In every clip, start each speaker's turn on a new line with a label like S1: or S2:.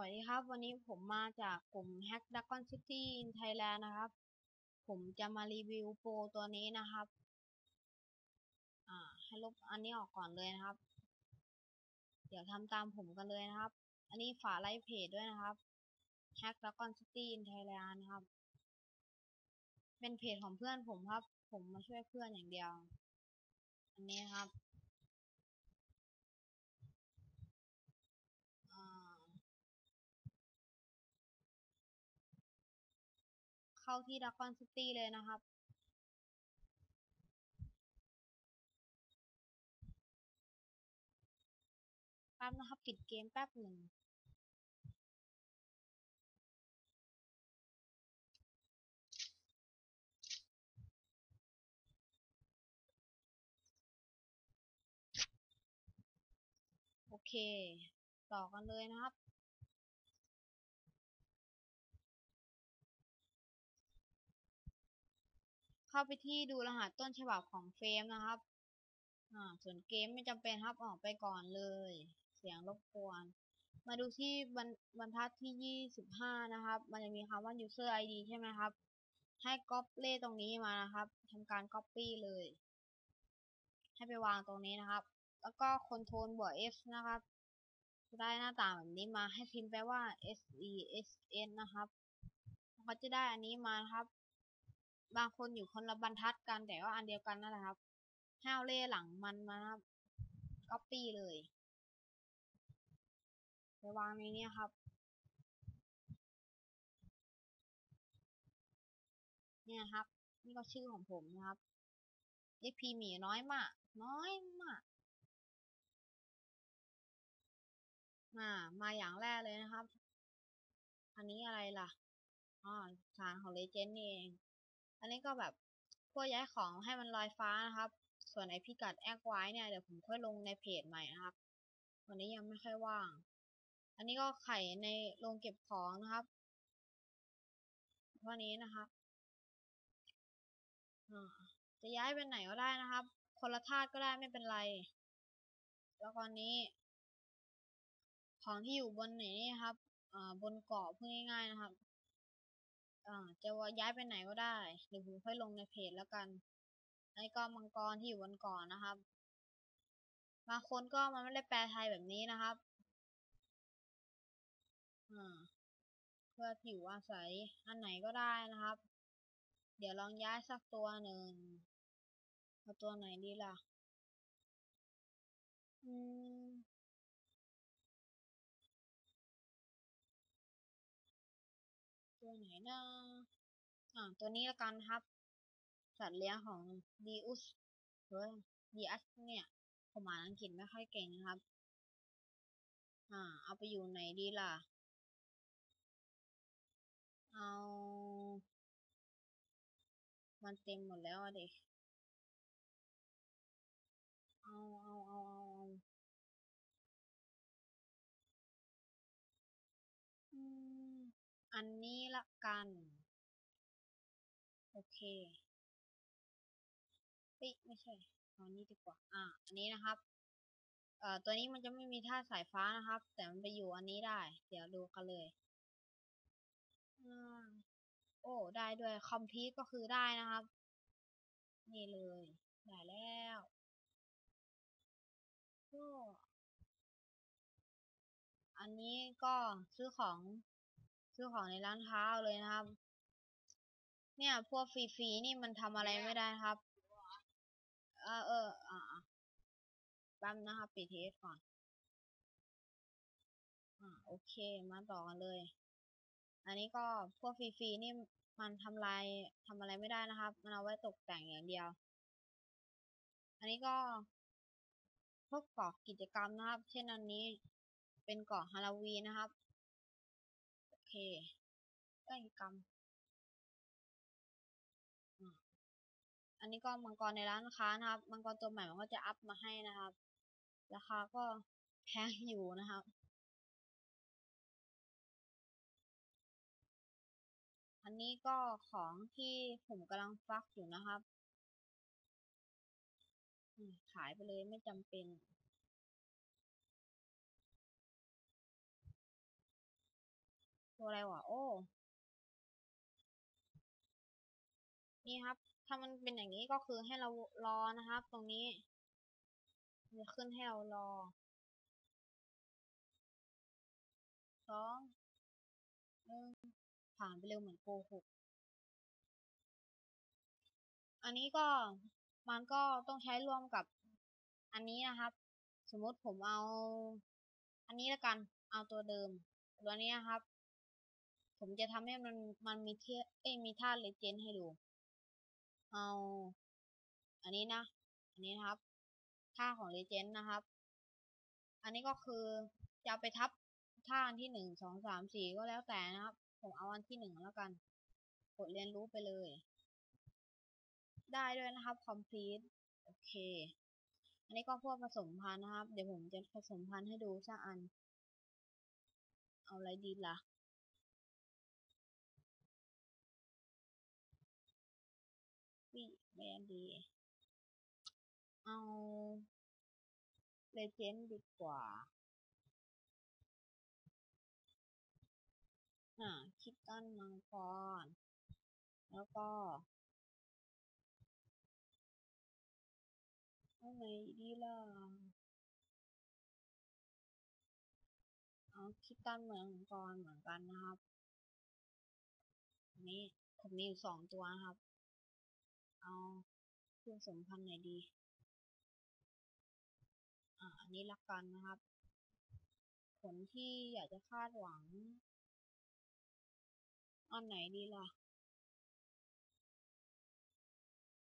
S1: วัสดีครับ วันนี้ผมมาจากกลุ่ม Hack Dragon City in Thailand นะครับ ผมจะมารีวิวโปรตัวนี้นะครับ อ่า ให้ลบอันนี้ออกก่อนเลยนะครับ เดี๋ยวทำตามผมกันเลยนะครับ อันนี้ฝาไลฟ์เพจด้วยนะครับ Hack Dragon City in Thailand นะครับ เป็นเพจของเพื่อนผมครับ ผมมาช่วยเพื่อนอย่างเดียว อันนี้ครับ เข้าที่ Dragon City เลยนะครับ แป๊บนะครับปิดเกมแป๊บหนึ่งโอเค ต่อกันเลยนะครับ เข้าไปที่ดูรหัสต้นฉบับของเฟรมนะครับ อ่า ส่วนเกมไม่จำเป็นครับออกไปก่อนเลย เสียงรบกวน มาดูที่บรรบรรทัดที่25นะครับ มันจะมีคำว่า user id ใช่ไหมครับ ให้ copy ตรงนี้มานะครับทำการ copy เลย ให้ไปวางตรงนี้นะครับ แล้วก็ control บวก f นะครับจะได้หน้าต่างแบบนี้มาให้พิมพ์ไปว่า s e s n นะครับ ก็จะได้อันนี้มาครับ บางคนอยู่คนละบรรทัดกันแต่ว่าอันเดียวกันนั่นแหละครับ ห้เอาเล่หลังมันมาครับ copy เลยไปวางในนี้ครับ เนี่ยครับ นี่ก็ชื่อของผมนะครับ XP หมีน้อยมาก น้อยมากมามาอย่างแรกเลยนะครับ อันนี้อะไรล่ะ อ๋อ ฐานของเลเจนด์นี่เอง อันนี้ก็แบบพวกย้ายของให้มันลอยฟ้านะครับ ส่วนไอพิกัดแอคไว้เนี่ยเดี๋ยวผมค่อยลงในเพจใหม่นะครับ วันนี้ยังไม่ค่อยว่าง อันนี้ก็ไข่ในโรงเก็บของนะครับพวันนี้นะครับจะย้ายไปไหนก็ได้นะครับ คนละธาตุก็ได้ไม่เป็นไร แล้วก็นี้ ของที่อยู่บนไหนนี่ครับบนเกาะพูดง่ายๆนะครับ จะว่าย้ายไปไหนก็ได้เดี๋ยวผมค่อยลงในเพจแล้วกันอันนี้ก็มังกรที่อยู่บนกาะนนะครับบางคนก็มันไม่ได้แปลไทยแบบนี้นะครับเพื่ออยู่อาศัยอันไหนก็ได้นะครับ เดี๋ยวลองย้ายสักตัวหนึ่งเอาตัวไหนดีล่ะ อืม ไหนนะอ่าตัวนี้ละกันครับ สัตว์เลี้ยงของดีอุสหรือดีอัสเนี่ยผมอ่านอังกฤษไม่ค่อยเก่งนะครับ อ่า เอาไปอยู่ไหนดีล่ะ เอา มันเต็มหมดแล้วเด็ก อันนี้ละกัน โอเคปิไม่ใช่เอานี้ดีกว่า อ่า อันนี้นะครับ เอ่อ ตัวนี้มันจะไม่มีท่าสายฟ้านะครับ แต่มันไปอยู่อันนี้ได้ เดี๋ยวดูกันเลยอโอ้ ได้ด้วยคอมพิวก็คือได้นะครับ นี่เลย ได้แล้วก็อันนี้ก็ซื้อของ ซื้อของในร้านค้าเลยนะครับ เนี่ยพวกฟรีๆนี่มันทำอะไรไม่ได้ครับ เออเอออ่าแป๊บนะครับปิดเทสก่อนอ่าโอเคมาต่อกันเลย อันนี้ก็พวกฟรีๆนี่มันทำลายทำอะไรไม่ได้นะครับ มันเอาไว้ตกแต่งอย่างเดียว อันนี้ก็พวกเกาะกิจกรรมนะครับ เช่นอันนี้เป็นเกาะฮาโลวีนนะครับ โอเคกิจกรรมอันนี้ก็มังกรในร้านค้านะครับ มังกรตัวใหม่มันก็จะอัพมาให้นะครับ ราคาก็แพงอยู่นะครับ อันนี้ก็ของที่ผมกำลังฟักอยู่นะครับ ขายไปเลยไม่จำเป็น ตัวอะไรวะ โอ้ นี่ครับ ถ้ามันเป็นอย่างนี้ก็คือให้เรารอนะครับ ตรงนี้จะขึ้นให้เรารอสองหนึ่งผ่านไปเร็วเหมือนโกหกอันนี้ก็มันก็ต้องใช้ร่วมกับอันนี้นะครับ สมมติผมเอา อันนี้ละกัน เอาตัวเดิม ตัวนี้นะครับ ผมจะทำให้มันมันมีเทเอ้มีท่าเลเจนให้ดู เอา อันนี้นะ อันนี้นะครับท่าของเลเจนนะครับ อันนี้ก็คือจะไปทับท่าอันที่หนึ่งสองสามสี่ก็แล้วแต่นะครับ ผมเอาอันที่หนึ่งแล้วกัน กดเรียนรู้ไปเลย ได้ด้วยนะครับ complete โอเค อันนี้ก็พวกผสมพันธุ์นะครับ เดี๋ยวผมจะผสมพันธุ์ให้ดูสักอัน เอาอะไรดีล่ะ แบนดี เอาเลเจนด์ดีกว่า อ่า คิดตันมังกร แล้วก็เอาไหนดีล่ะ เอาคิดตันมืองกรเหมือนกันนะครับนนี้ผมมีอยู่สองตัวครับ เอาเครื่องสมพันธ์ไหนดี อ่า อันนี้ละกันนะครับ ผลที่อยากจะคาดหวัง อันไหนดีล่ะ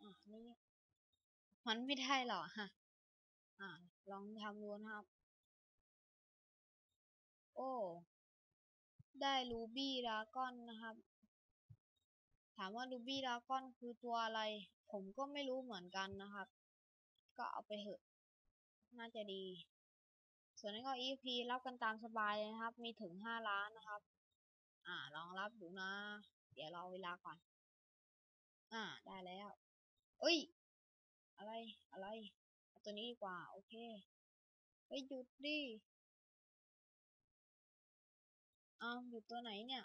S1: อ่านี่มันไม่ได้หรอฮะ อ่า ลองทำดูนะครับ โอ้ ได้รูบี้ดาก้อนนะครับ ถามว่ารูบี้ดาก้อนคือตัวอะไร ผมก็ไม่รู้เหมือนกันนะครับ ก็เอาไปเถอะ น่าจะดี ส่วนนี้ก็ EP รับกันตามสบายเลยนะครับ มีถึงห้าล้านนะครับ อ่า ลองรับดูนะ เดี๋ยวรอเวลาก่อน อ่า ได้แล้ว เอ้ย อะไร อะไร ตัวนี้ดีกว่า โอเคไปหยุดดิเอาหยุดตัวไหนเนี่ย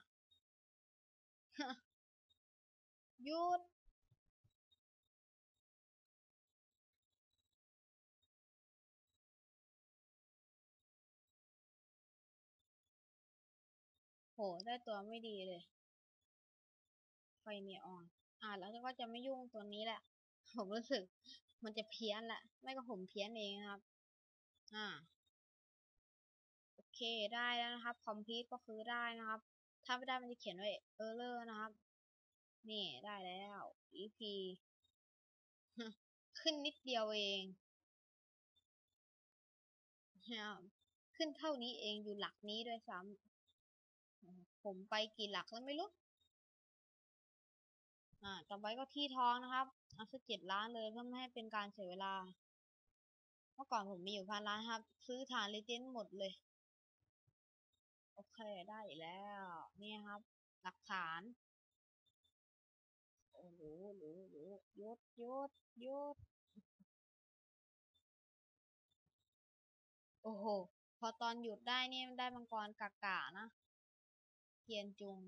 S1: หยุด โห ได้ตัวไม่ดีเลย ไฟเนียออน อ่าแล้วก็จะไม่ยุ่งตัวนี้แหละ ผมรู้สึกมันจะเพี้ยนแหละ ไม่ก็ผมเพี้ยนเองครับ อ่า โอเค ได้แล้วนะครับ complete ก็คือได้นะครับ ถ้าไม่ได้มันจะเขียนไว้ error นะครับ นี่ได้แล้ว EP ขึ้นนิดเดียวเองขึ้นเท่านี้เองอยู่หลักนี้ด้วยซ้ำผมไปกี่หลักแล้วไม่รู้ อ่าต่อไปก็ที่ท้องนะครับเอาสักเจ็ดล้านเลยเพื่อไม่ให้เป็นการเสียเวลา เมื่อก่อนผมมีอยู่พันล้านครับ ซื้อฐานเลเจนด์หมดเลย โอเคได้แล้ว เนี่ยครับ หลักฐาน โอ้โหหรูหรูยศยศยศโอ้โห พอตอนหยุดได้นี่ได้มังกรกากานะเทียนจุง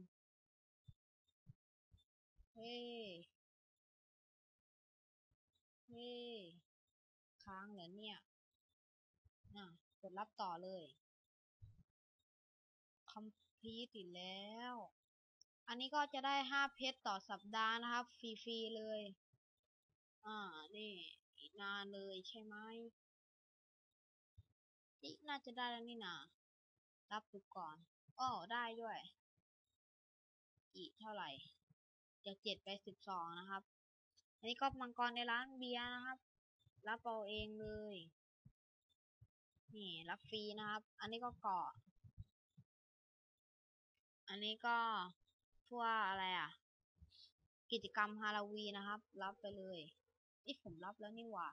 S1: เฮ้เฮ้ค้างเหรอเนี่ยอะกดรับต่อเลยคอมพลีติดแล้ว อันนี้ก็จะได้ห้าเพชรต่อสัปดาห์นะครับ ฟรีๆเลย อ่า นี่นานเลยใช่ไหมนี่น่าจะได้แล้วนี่นารับดูก่อนอ้อได้ด้วย อีกเท่าไหร่จากเจ็ดไปสิบสองนะครับ อันนี้ก็มังกรในร้านเบียร์นะครับ รับเอาเองเลย นี่รับฟรีนะครับ อันนี้ก็เกาะ อันนี้ก็ พวกอะไรอะ กิจกรรมฮาโลวีนนะครับ รับไปเลยนี่ผมรับแล้วนี่หว่า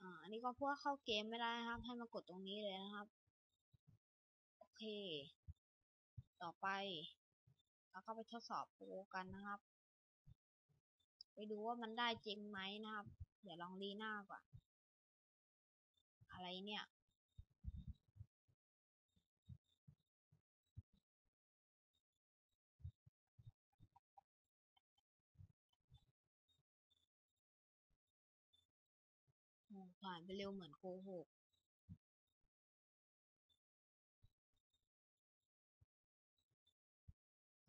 S1: อ่าอันนี้ก็พวกเข้าเกมไม่ได้นะครับ ให้มากดตรงนี้เลยนะครับ โอเค ต่อไปเราก็ไปทดสอบโปรกันนะครับ ไปดูว่ามันได้จริงไหมนะครับ เดี๋ยวลองรีหน้าก่อน อะไรเนี่ย ผ่านไปเร็วเหมือนโกหก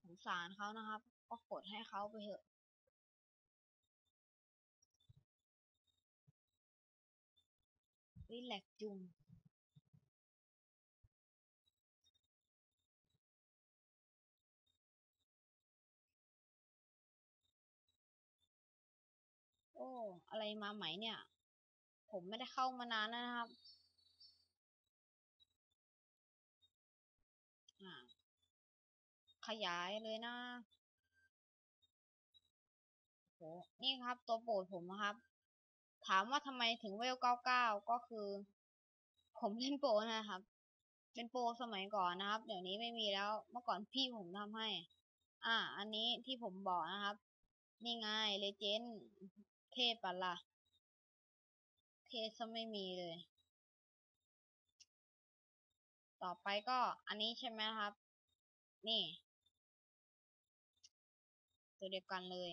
S1: สงสารเขานะครับ ก็กดให้เขาไปเถอะวิแลกจุงโอ้ อะไรมาใหมเนี่ย ผมไม่ได้เข้ามานานนะครับขยายเลยนะโหนี่ครับตัวโปรดผมนะครับ ถามว่าทำไมถึงเวล99ก็คือ ผมเล่นโปรนะครับ เป็นโปรสมัยก่อนนะครับ เดี๋ยวนี้ไม่มีแล้ว เมื่อก่อนพี่ผมทำให้ อ่า อันนี้ที่ผมบอกนะครับ นี่ไงเลเจนด์เทพปะละ่ะ เทพซะไม่มีเลย ต่อไปก็อันนี้ใช่ไหมครับ นี่ ตัวเดียวกันเลย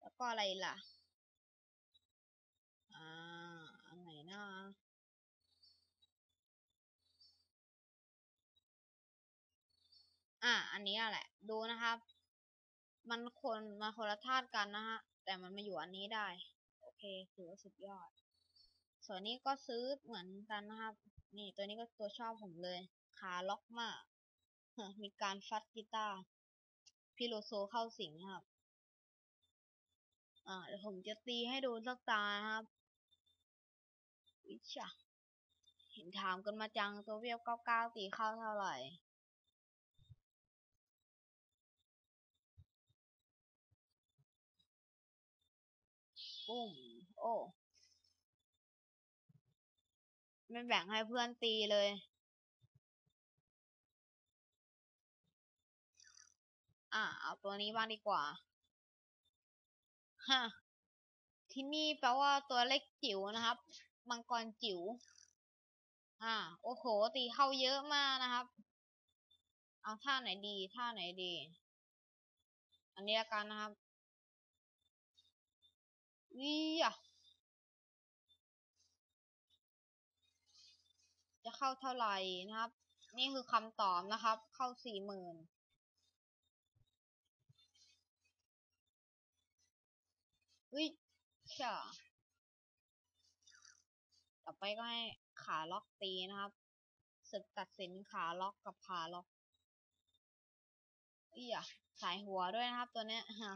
S1: แล้วก็อะไรล่ะ อ่า อันไหนนะอ่าอันนี้แหละ ดูนะครับ มันคนมาคนละธาตุกันนะฮะ แต่มันมาอยู่อันนี้ได้ โอเคถือว่าสุดยอด ส่วนนี้ก็ซื้อเหมือนกันนะครับ นี่ตัวนี้ก็ตัวชอบผมเลย ขาล็อกมาก มีการฟัดกีตาร์พิโลโซเข้าสิงครับ อ่าเดี๋ยวผมจะตีให้ดูสักตานะครับ วิชาเห็นถามกันมาจังตัวเวลเก้าเก้าตีเข้าเท่าไหร่ปุ้ม โอ้ไม่แบ่งให้เพื่อนตีเลย อะเอาตัวนี้บ้างดีกว่าฮะที่นี่แปลว่าตัวเล็กจิ๋วนะครับ มังกรจิ๋ว อ่า โอ้โห ตีเข้าเยอะมากนะครับ เอาท่าไหนดี ท่าไหนดี อันนี้ละกันนะครับวิอ่ เข้าเท่าไหร่นะครับ นี่คือคำตอบนะครับ เข้าสี่หมื่นวิชาต่อไปก็ให้ขาล็อกตีนะครับศึกตัดสินขาล็อกกับขาล็อกอีอะสายหัวด้วยนะครับ ตัวเนี้ยฮะ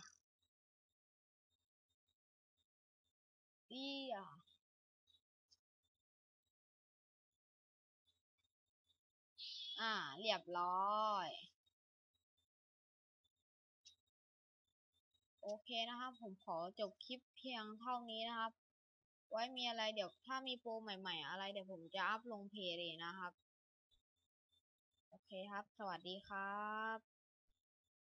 S1: อีอะ อ่า เรียบร้อย โอเคนะครับ ผมขอจบคลิปเพียงเท่านี้นะครับ ไว้มีอะไรเดี๋ยวถ้ามีโปรใหม่ ๆ อะไรเดี๋ยวผมจะอัพลงเพจเลยนะครับ โอเคครับ สวัสดีครับ